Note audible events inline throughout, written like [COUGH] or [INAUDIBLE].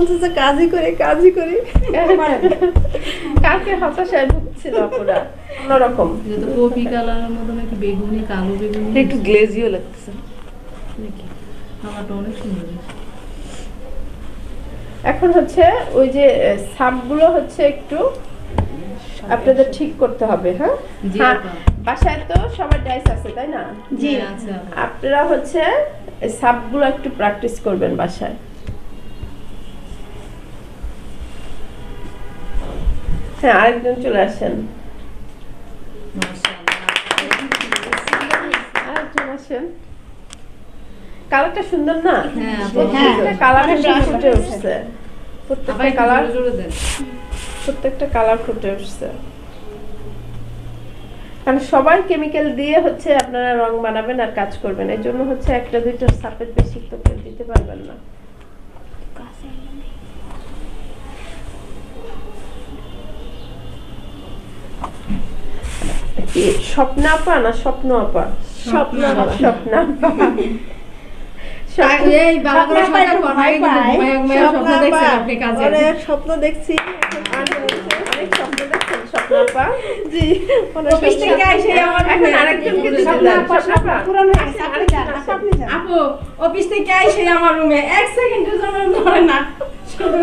বলতেছে কাজই করে কাজই করে। কালকে হতাশায় ভুগছিল আপুরা। অন্যরকম। যেহেতু কপি কালারের মতো নাকি বেগুনি কালো বেগুনি একটু গ্লেজিও লাগতেছে। নাকি? আমারটা অনেক সুন্দর এখন হচ্ছে ওই যে সাবগুলো হচ্ছে একটু আপনাদের ঠিক করতে হবে হ্যাঁ? জি, হ্যাঁ। বাসায় তো সবার ডাইস আছে তাই না? জি আপনারা হচ্ছে এই সাবগুলো একটু প্র্যাকটিস করবেন বাসায়। হ্যাঁ আরেকজন চলে আসেন। আরেকজন আসেন। কালারটা সুন্দর না? হ্যাঁ, প্রত্যেকটা হ্যাঁ। কালার ফুটে উঠছে। প্রত্যেকটা কালার কালার প্রত্যেকটা কালার ফুটে উঠছে। কারণ সবাই কেমিক্যাল দিয়ে হচ্ছে আপনারা রং বানাবেন আর কাজ করবেন। এই জন্য হচ্ছে একটা দুইটা সাপের বেশি তো দিতে পারবেন না। কি? স্বপ্ন আপা না স্বপ্ন আপা? স্বপ্ন স্বপ্ন দেখছি। আপা। অফিস থেকে আইসে আমার রুমে- এক সেকেন্ডের জন্য ধরে না। শুধু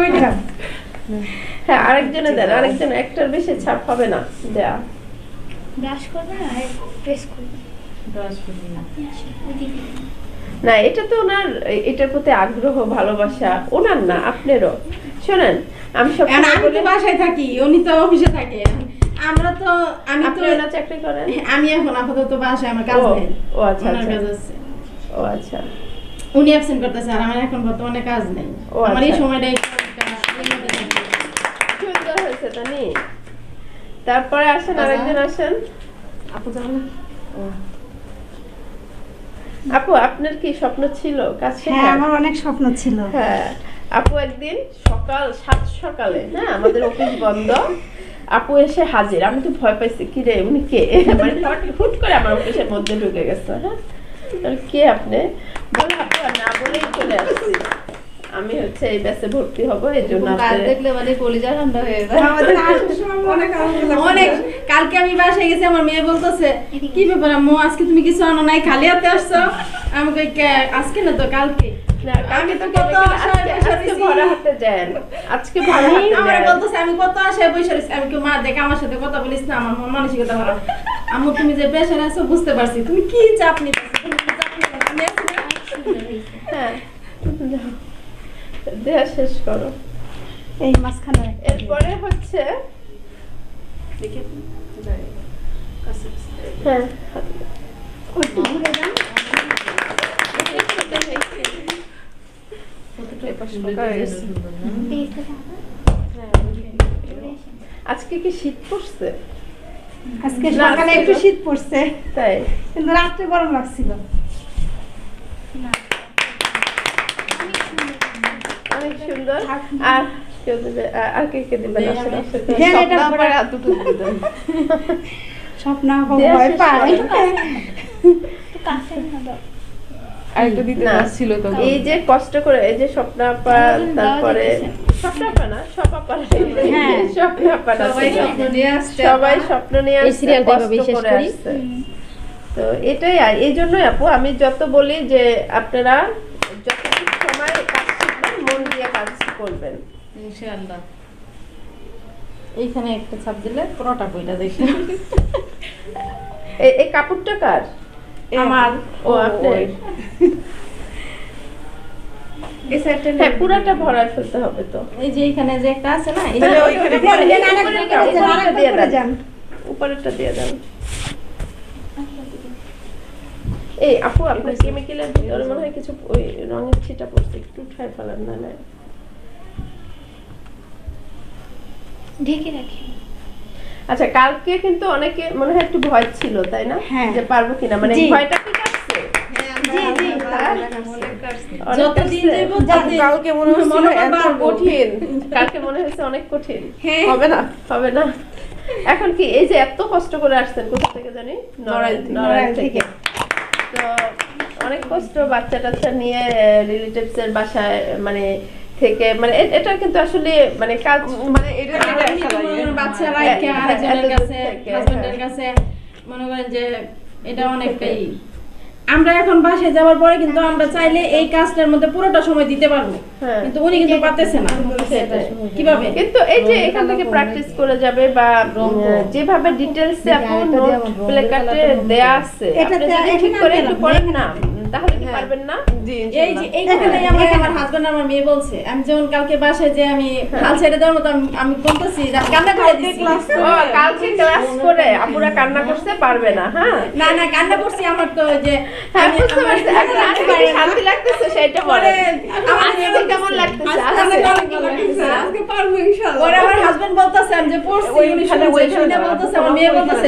হ্যাঁ আরেকজনে দেন আরেকজন একটার বেশি ছাপ হবে না। দেয়া। ব্রাশ করবে না আর প্রেস করবে। ওইদিকে না। এটা তো ওনার এটার প্রতি আগ্রহ ভালোবাসা ওনার না আপনারও। শোনেন আমি সব আমি তো বাসায় থাকি উনি তো অফিসে থাকে। আমরা তো আমি তো ওনার চাকরি করেন? আমি এখন আপাতত বাসায় আমার কাজ নেই ও আচ্ছা, ওনার আচ্ছা। কাজ আছে। ও আচ্ছা। উনি অ্যাবসেন্ট করতেছে আর আমার এখন বর্তমানে কাজ নেই। ও, আমার এই আচ্ছা। সময়টা। সুন্দর হয়েছে তানি। তারপরে আসেন আচ্ছা। আরেকজন আসেন। আপু যাবে আপু আপনার কি স্বপ্ন ছিল কাজ হ্যাঁ আমার অনেক স্বপ্ন ছিল। হ্যাঁ। আপু একদিন সকাল সাত সকালে হ্যাঁ আমাদের অফিস বন্ধ আপু এসে হাজির। আমি তো ভয় পাইছি কি রে উনি কে? মানে হুট করে আমার অফিসের মধ্যে ঢুকে গেছে হ্যাঁ। কে আপনি? বলে আপু না বলেই চলে আসছি। আমি হচ্ছে এই ব্যাচে ভর্তি হব এই জন্য দেখলে মানে কলিজা ঠান্ডা হয়ে যায়। আমাদের মনে অনেক কালকে আমি বাসায় গেছি আমার মেয়ে বলতেছে কি ব্যাপার আম্মু আজকে তুমি কিছু আনো নাই খালি হাতে আসছো? আমি কই "কে- আজকে না তো কালকে? না, তো কত আজকে- বসে আজকে রয়েছি। ভরা হাতে যান আজকে ভরা হাতে আমার বলতেছে আমি কত আশায় বসে রয়েছি আমি কি মা দেখ আমার সাথে কথা বলিস না আমার মন মানসিকতা ভালো আম্মু তুমি যে প্রেশারে আছো বুঝতে পারছি। তুমি কি চাপ নিতেছো? তুমি চাপ নিতেছো? আমি আছি না? হ্যাঁ। যাও। দেয়া শেষ করো। এই মাঝখানে এরপরে হচ্ছে হ্যাঁ। এইটা আজকে কি শীত পড়ছে? আজকে সকালে একটু শীত পড়ছে। তাই। কিন্তু রাত্রে গরম লাগছিল। অনেক সুন্দর আর কেউ দেবে আর কে কে দেবেন আসেন, আসেন। দেন এটা পরে স্বপ্ন ভয় পায়। তো কাছে না দাও। আরেকটা দিতে ছিল তো এই যে কষ্ট করে এই যে স্বপ্ন তারপরে স্বপ্ন না সব হ্যাঁ। সবাই স্বপ্ন নিয়ে আসছে সবাই স্বপ্ন নিয়ে এই সিরিয়ালটা কষ্ট করে তো এটাই আর এই জন্যই আপু আমি যত বলি যে আপনারা যতটুকু সময় কাজ শিখবেন মন দিয়ে কাজ করবেন। ইনশাআল্লাহ। এইখানে একটা ছাপ দিলে পুরোটা বইটা দেখতে এই কাপড়টা কার? আমার। ও আপনার। হ্যাঁ পুরাটা ফেলতে হবে তো। এই যে এখানে যে একটা আছে না। উপরেরটা দিয়ে দেন এই আপু আপনার কেমিক্যালের ভিতরে মনে হয় কিছু ওই রঙের ছিটা পড়ছে একটু উঠায় ফেলার না না ঢেকে রাখি। আচ্ছা কালকে কিন্তু অনেকে মনে হয় একটু ভয় ছিল তাই না? হ্যাঁ। যে পারব কিনা? মানে ভয়টা কি কাটছে? কালকে মনে এত বাড়বো। কঠিন। কালকে মনে হয়েছে অনেক কঠিন। হ্যাঁ। হবে না হবে না। এখন কি এই যে এত কষ্ট করে আসছেন কোথা থেকে জানি? নড়াইল থেকে। তো অনেক কষ্ট বাচ্চা টাচ্চা নিয়ে রিলেটিভস এর বাসায় মানে থেকে মানে এটা কিন্তু আসলে মানে কাজ মানে এটা আর এটা এমনি তো একটা মনে লাগে। করেন বাচ্চা হ্যাঁ, হ্যাঁ, কাছে হাজবেন্ডের হ্যাঁ। কাছে মনে করেন যে এটা অনেকটাই আমরা এখন বাসায় যাওয়ার পরে কিন্তু আমরা চাইলে এই কাজটার মধ্যে পুরোটা সময় দিতে পারব। কিন্তু উনি কিন্তু পারতেছে না। কীভাবে? কিন্তু এই যে এখান থেকে প্র্যাকটিস করে যাবে বা যেভাবে ডিটেলসে আপনি নোট প্লে কার্ডে দেয়া আছে এটা আপনি যদি ঠিক করে একটু পড়েন না। তাহলে কি পারবেন না? এই যে এইখানে আমার আমার হাজবেন্ড আমার মেয়ে বলছে আমি যেমন কালকে বাসায় যে আমি হাল ছেড়ে দেওয়ার মতো আমি- বলতেছি কান্না করে দিচ্ছি ও কালকে ক্লাস করে আপুরা কান্না করতে পারবে না হ্যাঁ? না না কান্না করছি আমার তো যে হ্যাঁ বুঝতে পারছি। এখন শান্তি লাগতেছে সেটা বলে আজকে কেমন লাগতেছে? আজকে পারব ইনশাআল্লাহ আমার হাজবেন্ড বলতেছে আমি যে পড়ছি ওই উনি খানে ওই শুনে খানে আমার মেয়ে বলতেছে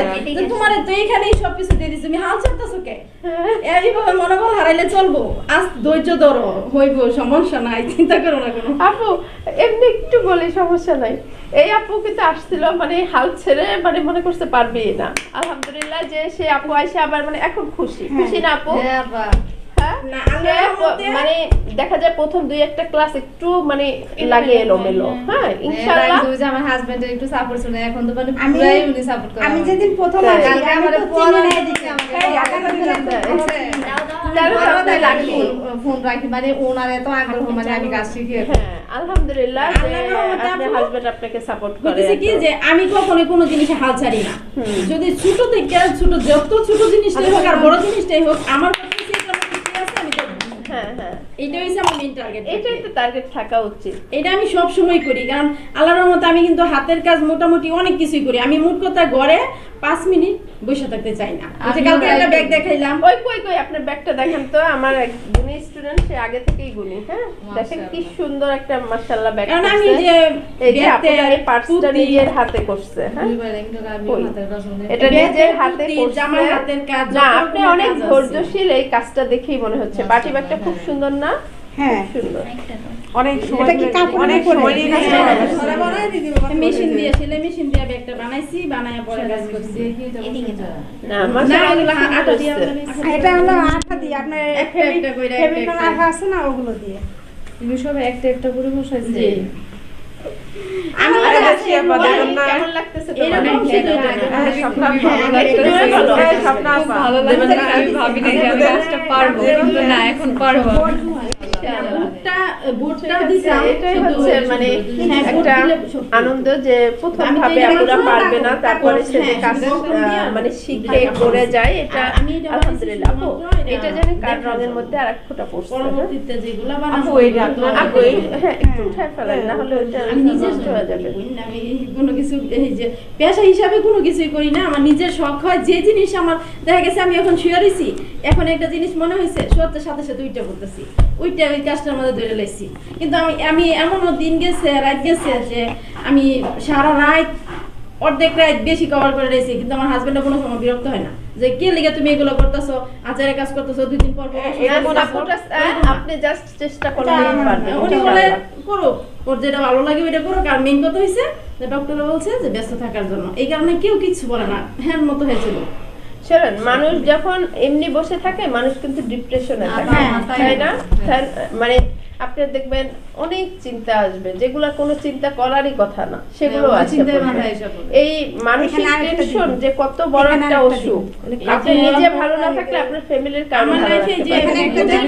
তোমার তো এইখানেই সবকিছু দিয়ে দিছি তুমি হাল ছাড়তেছো কে? এইভাবে মনোবল হারাইলে চলবো। আজ ধৈর্য ধরো হইব সমস্যা নাই চিন্তা করো না কোনো। আপু এমনি একটু বলি সমস্যা নাই। এই আপু কিন্তু আসছিল মানে হাল ছেড়ে মানে মনে করতে পারবে না। আলহামদুলিল্লাহ যে সে আপু আইসে আবার মানে এখন খুশি। খুশি না আপু? হ্যাঁ রহমতে- মানে দেখা যায় প্রথম দুই একটা ক্লাস একটু মানে লাগে এলোমেলো। হ্যাঁ ইনশাআল্লাহ। আমার হাজবেন্ডের একটু সাপোর্ট শুনে এখন তো মানে পুরাই উনি সাপোর্ট করে আমি যেদিন প্রথম আমি আমার পড়া নাই দিচ্ছে আমাকে। ফোন- ফোন রাখি মানে ওনার এত আগ্রহ মানে আমি কাজ হ্যাঁ আলহামদুলিল্লাহ যে আল্লাহর রহমতে আপনার আপু- হাজবেন্ড আপনাকে সাপোর্ট করে কি যে আমি কখনোই কোনো জিনিসে হাল ছাড়ি না। যদি ছোট থেকে ছোট যত ছোট জিনিসটাই হোক আর বড় জিনিসটাই হোক আমার হয়। হ্যাঁ। হচ্ছে আমার মেইন টার্গেট এটাই তো টার্গেট থাকা উচিত। এটা আমি সব সময় করি কারণ আল্লাহর রহমতে আমি কিন্তু হাতের কাজ মোটামুটি অনেক কিছুই করি। আমি মোট কথা গড়ে পাঁচ মিনিট বসে থাকতে চাই না। আমিও কালকে একটা ব্যাগ দেখাইলাম। ওই কই কই আপনার ব্যাগটা দেখেন তো। আমার এক গুণী স্টুডেন্ট সে আগে থেকেই গুণী হ্যাঁ? দেখেন কি সুন্দর একটা মাশাআল্লাহ ব্যাগ কারণ আমি যে এই যে আপনার এই পার্সটা নিজের হাতে করছে হ্যাঁ? এটা নিজের হাতে করছে। জামার হাতের কাজ, না আপনি অনেক ধৈর্যশীল এই কাজটা দেখেই মনে হচ্ছে। বাটি ব্যাগটা খুব সুন্দর না? হ্যাঁ। একটা অনেক সময় এটা কি কাপড়ের অনেক সময় নিয়ে কাজ করা মেশিন দিয়ে সেলাই মেশিন দিয়ে ব্যাগটা বানাইছি বানায় পরে কাজ করছি। না না খুব আটা দিয়ে এটা হলো আঠা দিয়ে আপনার একটা একটা কইরা একটা ফেব্রিক আছে না ওগুলো দিয়ে? তুমি সব একটা একটা করে বসাইছে। জি। আমি না। কেমন লাগতেছে এরকম। হ্যাঁ, ভালো হ্যাঁ, লাগছে। একটু। হ্যাঁ, আমি ভাবিনি যে আমি কাজটা পারব। কিন্তু না এখন পারব। হচ্ছে মানে একটা আনন্দ যে প্রথম ভাবে বলছিলাম, পারবে না তারপরে সে হ্যাঁ, কাজ মানে শিখে করে যায় এটা আলহামদুলিল্লাহ। আপু এটা কার রঙের মধ্যে আর এক ফোঁটা পড়ছে? পরবর্তীতে যেগুলা বানাবো এই যে আপু হ্যাঁ একটু উঠায় ফেলেন না হলে ওইটা আমি হয়ে যাবে। আমি কোনো কিছু এই যে পেশা হিসাবে কোনো কিছুই করি না আমার নিজের শখ হয় যে জিনিস আমার দেখা গেছে আমি এখন শুয়ে রইছি এখন একটা জিনিস মনে হয়েছে শোয়ার সাথে সাথে ওইটা করতেছি। ওইটা ওই কাজটার মধ্যে ধরে লাইছি কিন্তু আমি আমি এমনও দিন গেছে রাত গেছে যে আমি সারা রাত অর্ধেক রাত বেশি কভার করে রয়েছি কিন্তু আমার হাজবেন্ডও কোনো সময় বিরক্ত হয় না। যে কে লিগে তুমি এগুলো করতেছো? আচারের কাজ করতেছো? দুই দিন পর। আপুটা আহ, আপনি জাস্ট চেষ্টা করলেই উনি বলে করো ওর যেটা ভালো লাগে ওইটা করো আর মেইন কথা হয়েছে যে ডক্টর বলছে যে ব্যস্ত থাকার জন্য। এই কারণে কেউ কিছু বলে না হ্যাঁ মতো হয়েছিল শোনেন মানুষ যখন এমনি বসে থাকে মানুষ কিন্তু ডিপ্রেশনে থাকে হ্যাঁ, তাই না? মানে আপনি দেখবেন অনেক চিন্তা আসবে যেগুলা কোনো চিন্তা করারই কথা না সেগুলো হ্যাঁ, পড়ে। এই মানসিক টেনশন যে কত বড় একটা অসুখ আপনি নিজে ভালো না থাকলে আপনার ফ্যামিলির যে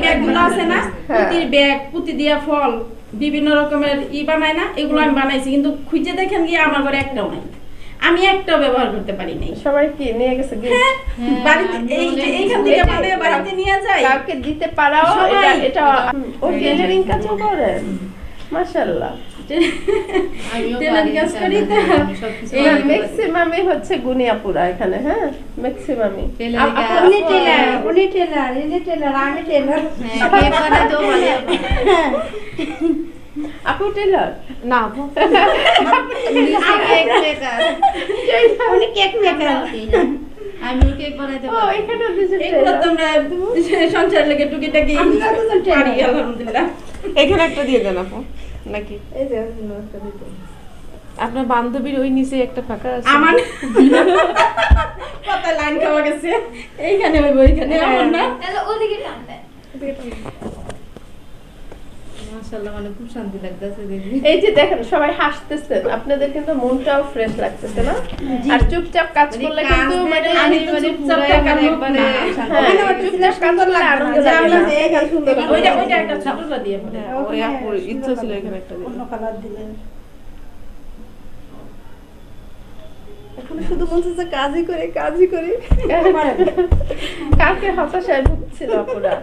ব্যাগগুলো আছে না? হ্যাঁ। ব্যাগ পুঁতি দিয়া ফল বিভিন্ন রকমের ই বানায় না? এগুলো আমি বানাইছি কিন্তু খুঁজে দেখেন গিয়ে আমার ঘরে একটাও নাই। আমি একটাও ব্যবহার করতে পারি নাই। সবাই কি নিয়ে গেছে gift? বাড়িতে এই যে এইখান থেকে এই বাড়িতে নিয়ে যায় কাউকে দিতে পারাও এটা এটা ও টেলারিং কাজও করে। মাশাআল্লাহ। টেলার কাজ করি তো। এই ম্যাক্সিমামই হচ্ছে গুনিয়াপুরা এখানে হ্যাঁ? ম্যাক্সিমামই কাজ। উনি টেলার উনি টেলার ইনি টেলার আমি টেলার। হ্যাঁ, পারি। আপু টেলার? [LAUGHS] না। Cake maker. উনি কেক মেকার। আমিও কেক বানাতে ও পারি। এখানে এগুলো তোমরা সংসার লেগে টুকিটাকি আমরা দুজন পারি আলহামদুলিল্লাহ এখানে একটা দিয়ে দেন আপু নাকি? এই যে একটা দিতে। আপনার বান্ধবীর ওই নিচে একটা ফাঁকা আছে। আমার কত লাইন খাওয়া গেছে। এইখানে হইব এইখানে। আমার না। তাহলে ওদিকে টানবে মাশাআল্লাহ মানে খুব শান্তি লাগতেছে দেখি। [LAUGHS] এই যে দেখেন সবাই হাসতেছেন আপনাদের কিন্তু মনটাও ফ্রেশ লাগতেছে না? আর চুপচাপ কাজ করলে কিন্তু মানে আমি তো মানে চুপচাপ থাকার একবারে। হ্যাঁ, চুপচাপ কাজ করলে আনন্দ যে লাগে আমরা যে এই সুন্দর করে ওইটা ওইটা একটা ছোটটা দিয়ে হ্যাঁ, ওই আপুর ইচ্ছা ছিল এখানে একটা অন্য কালার দিলেন। এখন শুধু মনে হচ্ছে কাজই করে কাজই করে। [LAUGHS] কালকে হতাশায় ভুগছিল আপুরা।